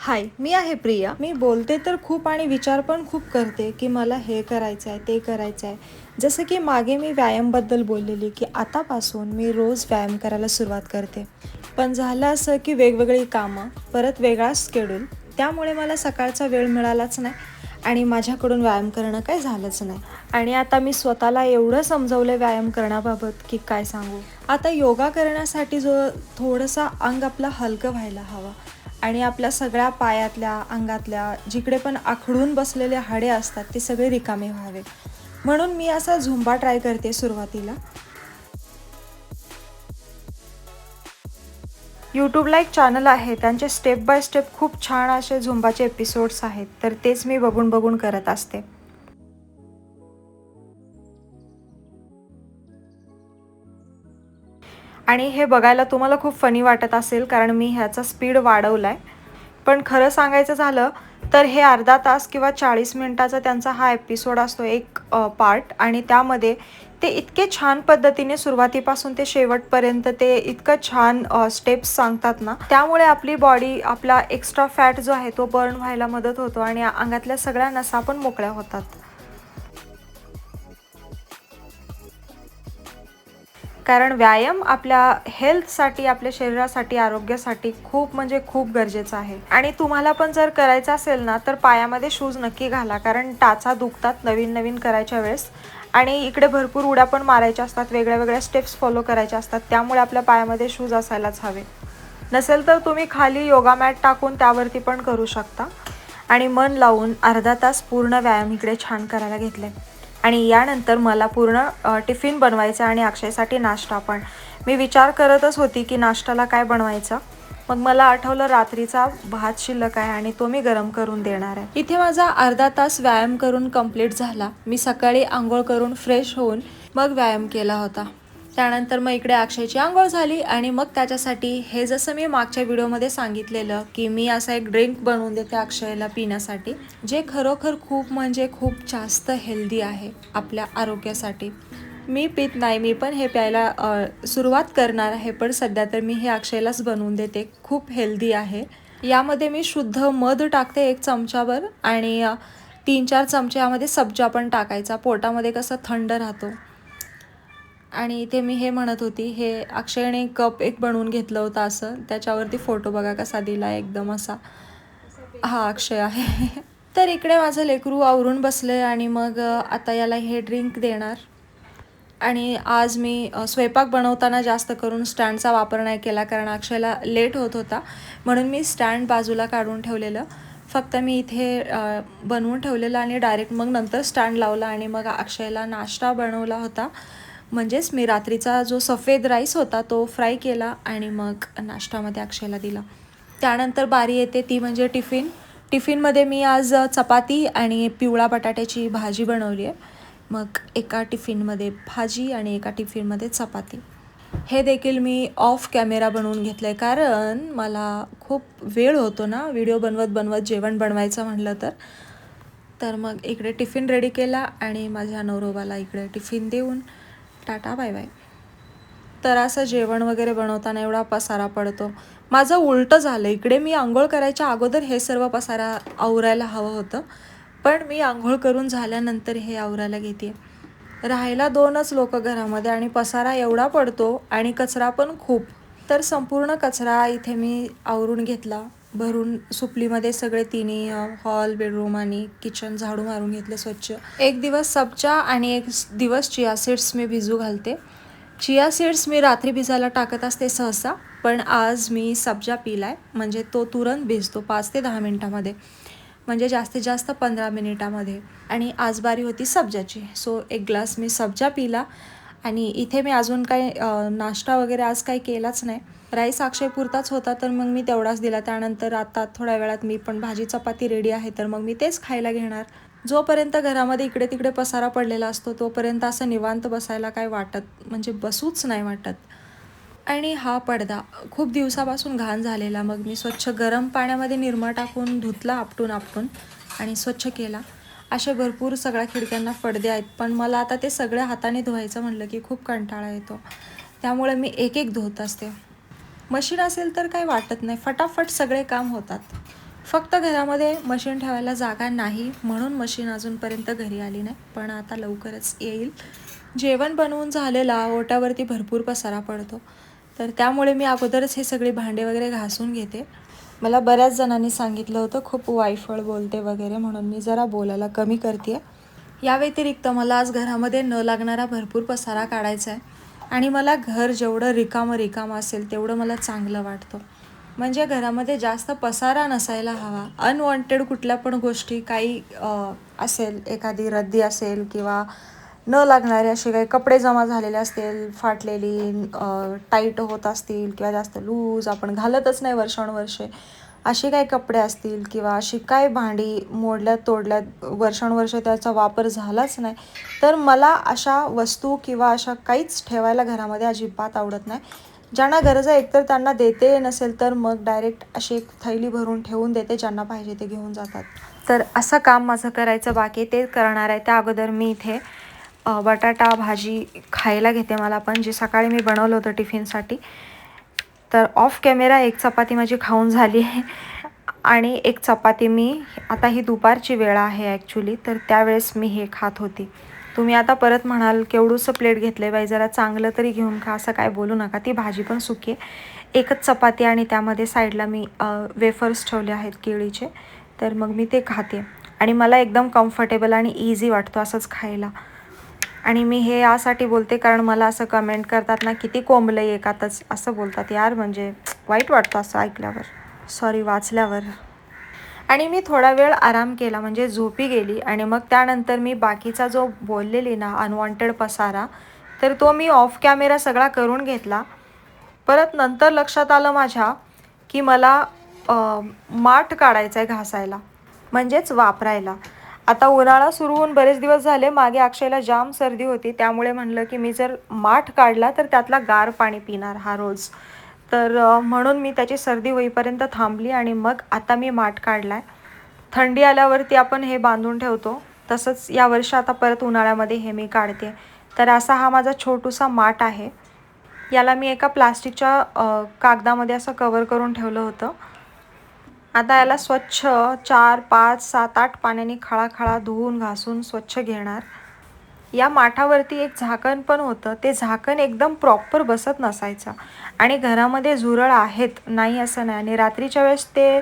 हाय मी आहे प्रिया. मी बोलते तर खूप आणि विचार पण खूप करते की मला हे करायचं आहे ते करायचं आहे जसं की मागे मी व्यायामबद्दल बोललेली की आतापासून मी रोज व्यायाम करायला सुरुवात करते. पण झालं असं की वेगवेगळी कामं परत वेगळा स्केड्यूल त्यामुळे मला सकाळचा वेळ मिळालाच नाही आणि माझ्याकडून व्यायाम करणं काही झालंच नाही. आणि आता मी स्वतःला एवढं समजवलं व्यायाम करण्याबाबत की काय सांगू? आता योगा करण्यासाठी जो थोडंसं अंग आपलं हलकं व्हायला हवं. आणि आपल्या सगळ्या पायातल्या अंगातल्या जिकडे पण आखडून बसलेले हाडे असतात ते सगळे रिकामे व्हावे. म्हणून मी असा झुंबा ट्राय करते सुरुवातीला. यूट्यूबला एक चॅनल आहे. त्यांचे स्टेप बाय स्टेप खूप छान असे झुंबाचे एपिसोड्स आहेत. तर तेच मी बघून बघून करत असते. आणि हे बघायला तुम्हाला खूप फनी वाटत असेल कारण मी ह्याचा स्पीड वाढवला आहे पण खरं सांगायचं झालं तर हे अर्धा तास किंवा चाळीस मिनटाचा त्यांचा हा एपिसोड असतो एक पार्ट आणि त्यामध्ये ते इतके छान पद्धतीने सुरुवातीपासून ते शेवटपर्यंत ते इतकं छान स्टेप्स सांगतात ना त्यामुळे आपली बॉडी आपला एक्स्ट्रा फॅट जो आहे तो बर्न व्हायला मदत होतो आणि अंगातल्या सगळ्या नसा पण मोकळ्या होतात. कारण व्यायाम आपल्या हेल्थसाठी आपल्या शरीरासाठी आरोग्यासाठी खूप म्हणजे खूप गरजेचं आहे. आणि तुम्हाला पण जर करायचं असेल ना तर पायामध्ये शूज नक्की घाला. कारण टाचा दुखतात नवीन नवीन करायच्या वेळेस. आणि इकडे भरपूर उड्या पण मारायच्या असतात. वेगळ्या वेगळ्या स्टेप्स फॉलो करायच्या असतात. त्यामुळे आपल्या पायामध्ये शूज असायलाच हवे. नसेल तर तुम्ही खाली योगा मॅट टाकून त्यावरती पण करू शकता. आणि मन लावून अर्धा तास पूर्ण व्यायाम इकडे छान करायला घेतले आणि यानंतर मला पूर्ण टिफिन बनवायचा आणि अक्षयसाठी नाश्ता पण. मी विचार करतच होती की नाश्त्याला काय बनवायचं. मग मला आठवलं रात्रीचा भात शिल्लक आहे आणि तो मी गरम करून देणार आहे. इथे माझा अर्धा तास व्यायाम करून कंप्लीट झाला. मी सकाळी आंघोळ करून फ्रेश होऊन मग व्यायाम केला होता. त्यानंतर मग इकडे अक्षयची आंघोळ झाली आणि मग त्याच्यासाठी हे जसं मी मागच्या व्हिडिओमध्ये सांगितलेलं की मी असा एक ड्रिंक बनवून देते अक्षयला पिण्यासाठी जे खरोखर खूप म्हणजे खूप जास्त हेल्दी आहे आपल्या आरोग्यासाठी. मी पित नाही मी पण हे प्यायला सुरुवात करणार आहे पण सध्या तर मी हे अक्षयलाच बनवून देते खूप हेल्दी आहे. यामध्ये मी शुद्ध मध टाकते एक चमचाभर आणि तीन चार चमचे यामध्ये सब्जा पण टाकायचा पोटामध्ये कसं थंड राहतो. आणि इथे मी हे म्हणत होती हे अक्षयने कप एक बनवून घेतलं होतं असं. त्याच्यावरती फोटो बघा कसा दिला एकदम असा. हा अक्षय आहे. तर इकडे माझं लेकरू आवरून बसले आणि मग आता याला हे ड्रिंक देणार. आणि आज मी स्वयंपाक बनवताना जास्त करून स्टँडचा वापर नाही केला कारण अक्षयला लेट होत होता. म्हणून मी स्टँड बाजूला काढून ठेवलेलं. फक्त मी इथे बनवून ठेवलेलं आणि डायरेक्ट मग नंतर स्टँड लावला आणि मग अक्षयला नाश्ता बनवला होता. म्हणजेच मी रात्रीचा जो सफेद राईस होता तो फ्राय केला आणि मग नाश्त्यामध्ये अक्षयला दिला. त्यानंतर बारी येते ती म्हणजे टिफिन. टिफिनमध्ये मी आज चपाती आणि पिवळा बटाट्याची भाजी बनवली आहे. मग एका टिफिनमध्ये भाजी आणि एका टिफिनमध्ये चपाती. हे देखील मी ऑफ कॅमेरा बनवून घेतलं आहे कारण मला खूप वेळ होतो ना व्हिडिओ बनवत बनवत जेवण बनवायचं म्हटलं तर. तर मग इकडे टिफिन रेडी केला आणि माझ्या नवरोबाला इकडे टिफिन देऊन टाटा बाय बाय. तर असं जेवण वगैरे बनवताना एवढा पसारा पडतो. माझं उलटं झालं. इकडे मी आंघोळ करायच्या अगोदर हे सर्व पसारा आवरायला हवं होतं. पण मी आंघोळ करून झाल्यानंतर हे आवरायला घेते राहायला दोनच लोक घरामध्ये आणि पसारा एवढा पडतो आणि कचरा पण खूप. तर संपूर्ण कचरा इथे मी आवरून घेतला. भरून सुपलीमध्ये सगळे तिन्ही हॉल बेडरूम आणि किचन झाडू मारून घेतले स्वच्छ. एक दिवस सब्जा आणि एक दिवस चिया सीड्स मी भिजू घालते. चिया सीड्स मी रात्री भिजायला टाकत असते सहसा पण आज मी सब्जा पिलाय. म्हणजे तो तुरंत भिजतो पाच ते दहा मिनटामध्ये. म्हणजे जास्तीत जास्त पंधरा मिनिटामध्ये. आणि आज बारी होती सब्जाची सो एक ग्लास मी सब्जा पिला. आणि इथे मी अजून काही नाश्ता वगैरे आज काही केलाच नाही. राईस अक्षयपुरताच होता तर मग मी तेवढाच दिला. त्यानंतर आता थोड्या वेळात मी पण भाजी चपाती रेडी आहे तर मग मी तेच खायला घेणार. जोपर्यंत घरामध्ये इकडे तिकडे पसारा पडलेला असतो तोपर्यंत असं निवांत बसायला काय वाटत म्हणजे बसूच नाही वाटत. आणि हा पडदा खूप दिवसापासून घाण झालेला. मग मी स्वच्छ गरम पाण्यामध्ये निरमा टाकून धुतला आपटून आपटून आणि स्वच्छ केला. असे भरपूर सगळ्या खिडक्यांना पडदे आहेत पण मला आता ते सगळ्या हाताने धुवायचं म्हणलं की खूप कंटाळा येतो. त्यामुळे मी एक एक धुत असते. मशीन असेल तर काही वाटत नाही. फटाफट सगळे काम होतात. फक्त घरामध्ये मशीन ठेवायला जागा नाही म्हणून मशीन अजूनपर्यंत घरी आली नाही. पण आता लवकरच येईल. जेवण बनवून झालेला ओट्यावरती भरपूर पसारा पडतो. तर त्यामुळे मी अगोदरच हे सगळे भांडे वगैरे घासून घेते. मला बऱ्याच जणांनी सांगितलं होतं खूप वायफळ बोलते वगैरे म्हणून मी जरा बोलायला कमी करते या व्यतिरिक्त मला आज घरामध्ये न लागणारा भरपूर पसारा काढायचा आहे. आणि मला घर जेवढं रिकामं रिकामं असेल तेवढं मला चांगलं वाटतं. म्हणजे घरामध्ये जास्त पसारा नसायला हवा. अनवॉन्टेड कुठल्या पण गोष्टी काही असेल एखादी रद्दी असेल किंवा न लागणारे असे काही कपडे जमा झालेले असतील फाटलेली टाईट होत असतील किंवा जास्त लूज आपण घालतच नाही वर्षानुवर्षे. असे काही कपडे असतील किंवा अशी काय भांडी मोडल्यात तोडल्यात वर्षानुवर्ष त्याचा वापर झालाच नाही? तर मला अशा वस्तू किंवा अशा काहीच ठेवायला घरामध्ये अजिबात आवडत नाही. ज्यांना गरज आहे एकतर त्यांना देते नसेल तर मग डायरेक्ट अशी एक थैली भरून ठेवून देते ज्यांना पाहिजे ते घेऊन जातात. तर असं काम माझं करायचं बाकी ते करणार आहे. त्या अगोदर मी इथे बटाटा भाजी खायला घेते मला पण जे सकाळी मी बनवलं होतं टिफिनसाठी. तर ऑफ कॅमेरा एक चपाती माझी खाऊन झाली आहे. आणि एक चपाती मी आता ही दुपारची वेळ आहे ॲक्च्युली तर त्यावेळेस मी हे खात होती. तुम्ही आता परत म्हणाल केवढूसं प्लेट घेतले बाई जरा चांगलं तरी घेऊन खा असं काय बोलू नका. ती भाजी पण सुकी आहे. एकच चपाती आणि त्यामध्ये साईडला मी वेफर्स ठेवले आहेत केळीचे. तर मग मी ते खाते. आणि मला एकदम कम्फर्टेबल आणि इझी वाटतो असंच खायला. आणि मी हे यासाठी बोलते कारण मला असं कमेंट करतात ना किती कोंबलं एकातच असं बोलतात यार म्हणजे वाईट वाटतं असं ऐकल्यावर. सॉरी वाचल्यावर. आणि मी थोडा वेळ आराम केला म्हणजे झोपी गेली आणि मग त्यानंतर मी बाकीचा जो बोललेली ना अनवॉन्टेड पसारा तर तो मी ऑफ कॅमेरा सगळा करून घेतला. परत नंतर लक्षात आलं माझ्या की मला माठ काढायचा आहे घासायला. म्हणजेच वापरायला. आता उन्हाळा सुरू होऊन बरेच दिवस झाले मागे अक्षयला जाम सर्दी होती. त्यामुळे म्हणलं की मी जर माठ काढला तर त्यातला गार पाणी पिणार हा रोज. तर म्हणून मी त्याची सर्दी होईपर्यंत थांबली आणि मग आता मी माठ काढला आहे थंडी आल्यावरती आपण हे बांधून ठेवतो. तसंच या वर्षी आता परत उन्हाळ्यामध्ये हे मी काढते. तर असा हा माझा छोटूसा माठ आहे. याला मी एका प्लास्टिकच्या कागदामध्ये असं कवर करून ठेवलं होतं. आता याला स्वच्छ चार पाच सात आठ पाण्याने खळाखळा धुवून घासून स्वच्छ घेणार. या माठावरती एक झाकण पण होतं. ते झाकण एकदम प्रॉपर बसत नसायचं. आणि घरामध्ये झुरळ आहेत. नाही असं नाही. आणि रात्रीच्या वेळेस ते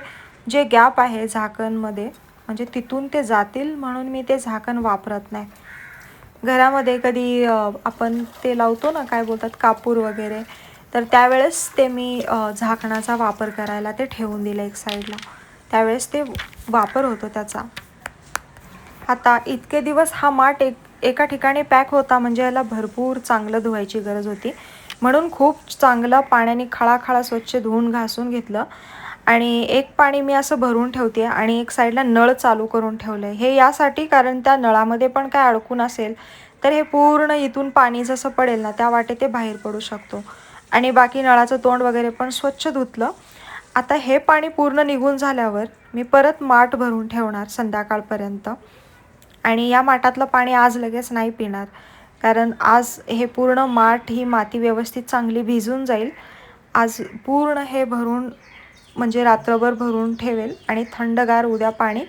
जे गॅप आहे झाकणमध्ये म्हणजे तिथून ते जातील म्हणून मी ते झाकण वापरत नाही. घरामध्ये कधी आपण ते लावतो ना काय बोलतात कापूर वगैरे तर त्यावेळेस ते मी झाकणाचा वापर करायला ते ठेवून दिलं एक साईडला. त्यावेळेस ते वापर होतो त्याचा. आता इतके दिवस हा माठ एक एका ठिकाणी पॅक होता म्हणजे याला भरपूर चांगलं धुवायची गरज होती. म्हणून खूप चांगलं पाण्याने खळाखळा स्वच्छ धुवून घासून घेतलं. आणि एक पाणी मी असं भरून ठेवते आणि एक साईडला नळ चालू करून ठेवलं आहे हे यासाठी कारण त्या नळामध्ये पण काय अडकून असेल तर हे पूर्ण इथून पाणी जसं पडेल ना त्या वाटे ते बाहेर पडू शकतो. आणि बाकी नळाचं तोंड वगैरे पण स्वच्छ धुतलं. आता हे पाणी पूर्ण निघून झाल्यावर मी परत माठ भरून ठेवणार संध्याकाळपर्यंत. आणि या माठातलं पाणी आज लगेच नाही पिणार. कारण आज हे पूर्ण माठ ही माती व्यवस्थित चांगली भिजून जाईल. आज पूर्ण हे भरून म्हणजे रात्रभर भरून ठेवेल आणि थंडगार उद्या पाणी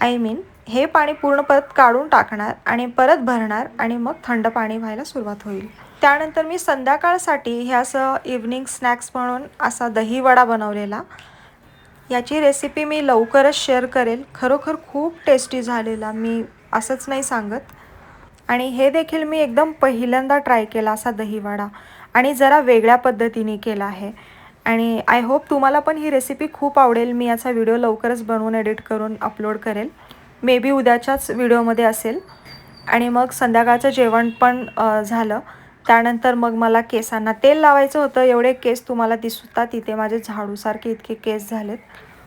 आय मीन हे पाणी पूर्ण परत काढून टाकणार आणि परत भरणार आणि मग थंड पाणी व्हायला सुरुवात होईल. त्यानंतर मी संध्याकाळसाठी हे असं इव्हनिंग स्नॅक्स म्हणून असा दहीवडा बनवलेला. याची रेसिपी मी लवकरच शेअर करेल. खरोखर खूप टेस्टी झालेला मी असंच नाही सांगत. आणि हे देखील मी एकदम पहिल्यांदा ट्राय केला असा दहीवडा आणि जरा वेगळ्या पद्धतीने केला आहे. आणि आय होप तुम्हाला पण ही रेसिपी खूप आवडेल. मी याचा व्हिडिओ लवकरच बनवून एडिट करून अपलोड करेल. मे बी उद्याच्याच व्हिडिओमध्ये असेल. आणि मग संध्याकाळचं जेवण पण झालं. त्यानंतर मग मला केसांना तेल लावायचं होतं. एवढे केस तुम्हाला दिसतात तिथे माझे झाडूसारखे इतके केस झालेत.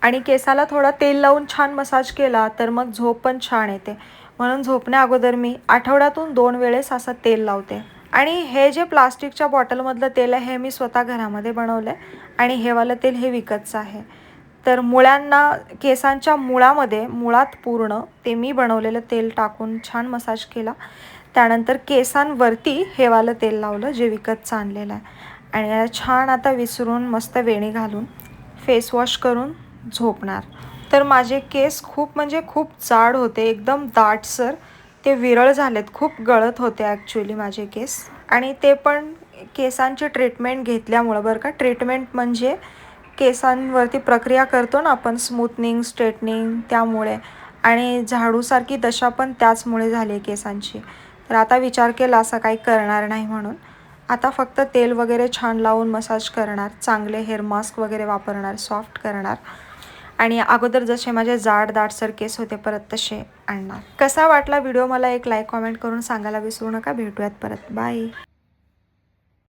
आणि केसाला थोडा तेल लावून छान मसाज केला तर मग झोप पण छान येते. म्हणून झोपण्या अगोदर मी आठवड्यातून दोन वेळेस असं तेल लावते. आणि हे जे प्लास्टिकच्या बॉटलमधलं तेल आहे हे मी स्वतः घरामध्ये बनवलं आहे आणि हेवालं तेल हे विकतचं आहे. तर मुळ्यांना केसांच्या मुळामध्ये मुळात पूर्ण ते मी बनवलेलं तेल टाकून छान मसाज केला. त्यानंतर केसांवरती हेवालं तेल लावलं जे विकतचं आणलेलं आहे. आणि याला छान आता विसरून मस्त वेणी घालून फेस वॉश करून झोपणार. तर माझे केस खूप म्हणजे खूप जाड होते एकदम दाटसर ते विरळ झालेत खूप गळत होते ॲक्च्युली माझे केस. आणि ते पण केसांची ट्रीटमेंट घेतल्यामुळं बरं का ट्रीटमेंट म्हणजे केसांवरती प्रक्रिया करतो ना आपण स्मूथनिंग स्ट्रेटनिंग त्यामुळे. आणि झाडूसारखी दशा पण त्याचमुळे झाली आहे केसांची. तर आता विचार केला असं काही करणार नाही म्हणून. आता फक्त तेल वगैरे छान लावून मसाज करणार चांगले हेअर मास्क वगैरे वापरणार सॉफ्ट करणार. आणि अगोदर जसे माझे जाड दाटसर केस होते परत तसे आणणार. कसा वाटला व्हिडिओ मला एक लाईक कॉमेंट करून सांगायला विसरू नका. भेटूयात परत. बाय